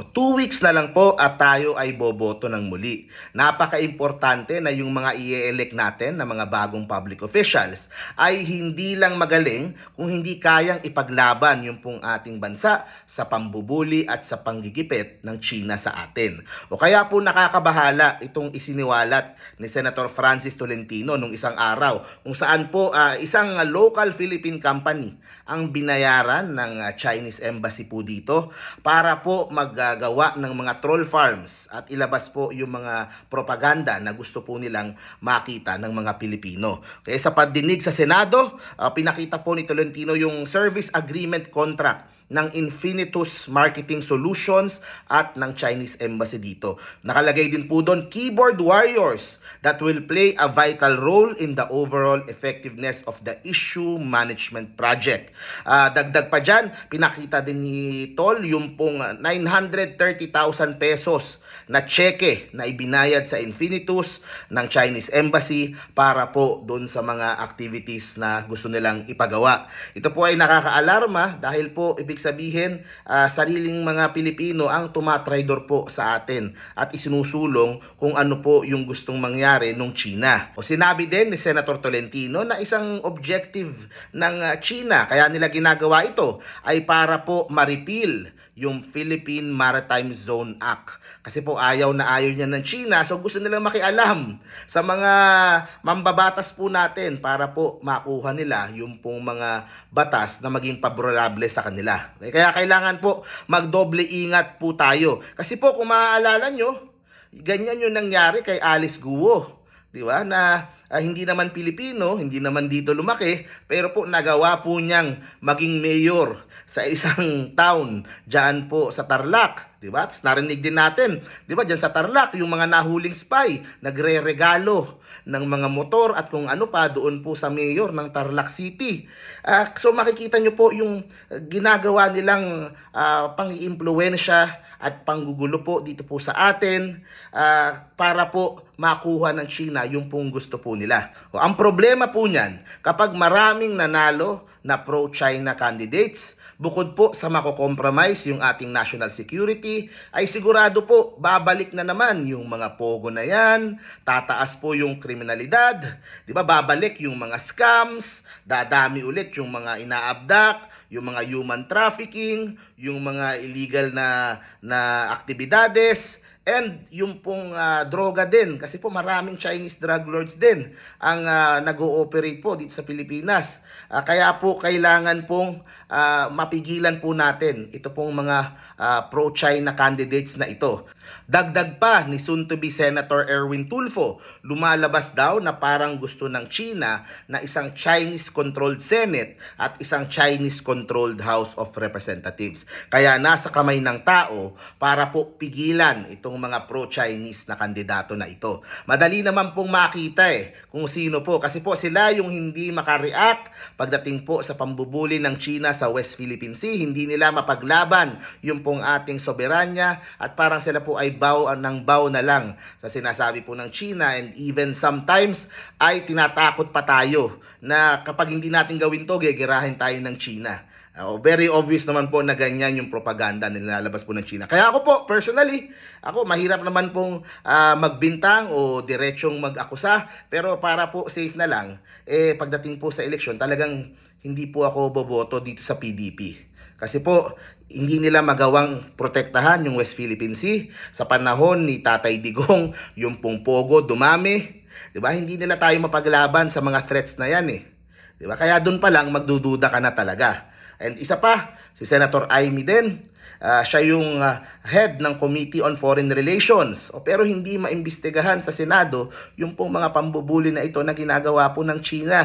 O, two weeks na lang po at tayo ay boboto ng muli. Napaka-importante na yung mga i-elect natin na mga bagong public officials ay hindi lang magaling kung hindi kayang ipaglaban yung pong ating bansa sa pambubuli at sa panggigipit ng China sa atin. O kaya po nakakabahala itong isiniwalat ni Senator Francis Tolentino nung isang araw kung saan po ah, isang local Philippine company ang binayaran ng ah, Chinese embassy po dito para po maggagawa ng mga troll farms at ilabas po yung mga propaganda na gusto po nilang makita ng mga Pilipino. Kaya sa pagdinig sa Senado, ah, pinakita po ni Tolentino yung service agreement contract ng Infinitus Marketing Solutions at ng Chinese Embassy dito. Nakalagay din po doon, keyboard warriors that will play a vital role in the overall effectiveness of the issue management project. Ah, dagdag pa dyan, pinakita din ni Tol yung pong 930,000 pesos na cheque na ibinayad sa Infinitus ng Chinese Embassy para po doon sa mga activities na gusto nilang ipagawa. Ito po ay nakakaalarma dahil po ibig sabihin ah, sariling mga Pilipino ang tumatraydor po sa atin at isinusulong kung ano po yung gustong mangyari nung China. O sinabi din ni Senator Tolentino na isang objective ng ah, China kaya nila ginagawa ito ay para po ma-repeal yung Philippine Maritime Zone Act. Kasi po ayaw na ayaw niya ng China so gusto nilang makialam sa mga mambabatas po natin para po makuha nila yung pong mga batas na maging favorable sa kanila. Kaya kailangan po magdoble ingat po tayo. Kasi po kung maaalala nyo, ganyan yung nangyari kay Alice Guo. Di ba? Na ah, hindi naman Pilipino, hindi naman dito lumaki, pero po nagawa po niyang maging mayor sa isang town diyan po sa Tarlac, di ba? Tapos narinig din natin, di ba, diyan sa Tarlac yung mga nahuling spy nagre-regalo ng mga motor at kung ano pa doon po sa mayor ng Tarlac City. Ah, so makikita niyo po yung ah, ginagawa nilang uh, pang-iimpluwensya at panggugulo po dito po sa atin ah, para po makuha ng China yung pong gusto po nila. O, ang problema po niyan, kapag maraming nanalo na pro-China candidates, bukod po sa makokompromise yung ating national security, ay sigurado po babalik na naman yung mga pogo na yan, tataas po yung kriminalidad, di ba babalik yung mga scams, dadami ulit yung mga inaabdak, yung mga human trafficking, yung mga illegal na na aktibidades, And yung pong ah, droga din, kasi po maraming Chinese drug lords din ang ah, nag-ooperate po dito sa Pilipinas. Ah, kaya po kailangan pong ah, mapigilan po natin ito pong mga ah, pro-China candidates na ito. Dagdag pa ni soon-to-be Senator Erwin Tulfo, lumalabas daw na parang gusto ng China na isang Chinese-controlled Senate at isang Chinese-controlled House of Representatives. Kaya nasa kamay ng tao para po pigilan itong mga pro-Chinese na kandidato na ito. Madali naman pong makita eh kung sino po kasi po sila yung hindi makareact pagdating po sa pambubuli ng China sa West Philippine Sea. Hindi nila mapaglaban yung pong ating soberanya at parang sila po ay bow ng bow na lang sa sinasabi po ng China and even sometimes ay tinatakot pa tayo na kapag hindi natin gawin to, gegerahin tayo ng China. Oh, very obvious naman po na ganyan yung propaganda na nilalabas po ng China. Kaya ako po, personally, ako mahirap naman pong ah, magbintang o diretsong mag-akusa. Pero para po safe na lang, eh pagdating po sa eleksyon, talagang hindi po ako boboto dito sa PDP. Kasi po, hindi nila magawang protektahan yung West Philippine Sea. Sa panahon ni Tatay Digong, yung pong pogo dumami. 'Di ba? Hindi nila tayo mapaglaban sa mga threats na yan eh. 'Di ba? Kaya doon pa lang magdududa ka na talaga. And isa pa, si Senator Amy din, ah, siya yung ah, head ng Committee on Foreign Relations. O, pero hindi maimbestigahan sa Senado yung pong mga pambubuli na ito na ginagawa po ng China.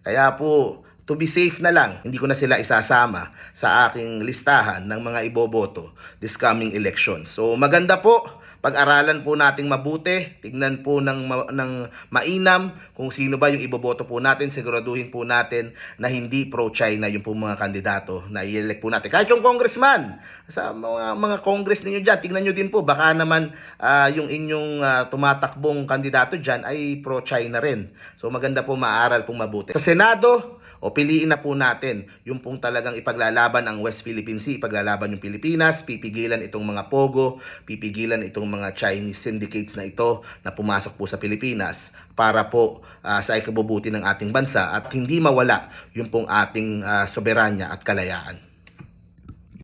Kaya po, to be safe na lang, hindi ko na sila isasama sa aking listahan ng mga iboboto this coming election. So maganda po, pag-aralan po nating mabuti, tignan po ng, ma- ng mainam kung sino ba yung iboboto po natin, siguraduhin po natin na hindi pro-China yung po mga kandidato na i-elect po natin. Kahit yung congressman, sa mga, mga congress ninyo dyan, tignan nyo din po, baka naman ah, yung inyong ah, tumatakbong kandidato dyan ay pro-China rin. So maganda po maaral pong mabuti. Sa Senado, o piliin na po natin yung pong talagang ipaglalaban ang West Philippine Sea, ipaglalaban yung Pilipinas, pipigilan itong mga pogo, pipigilan itong mga Chinese syndicates na ito na pumasok po sa Pilipinas para po ah, sa ikabubuti ng ating bansa at hindi mawala yung pong ating ah, soberanya at kalayaan.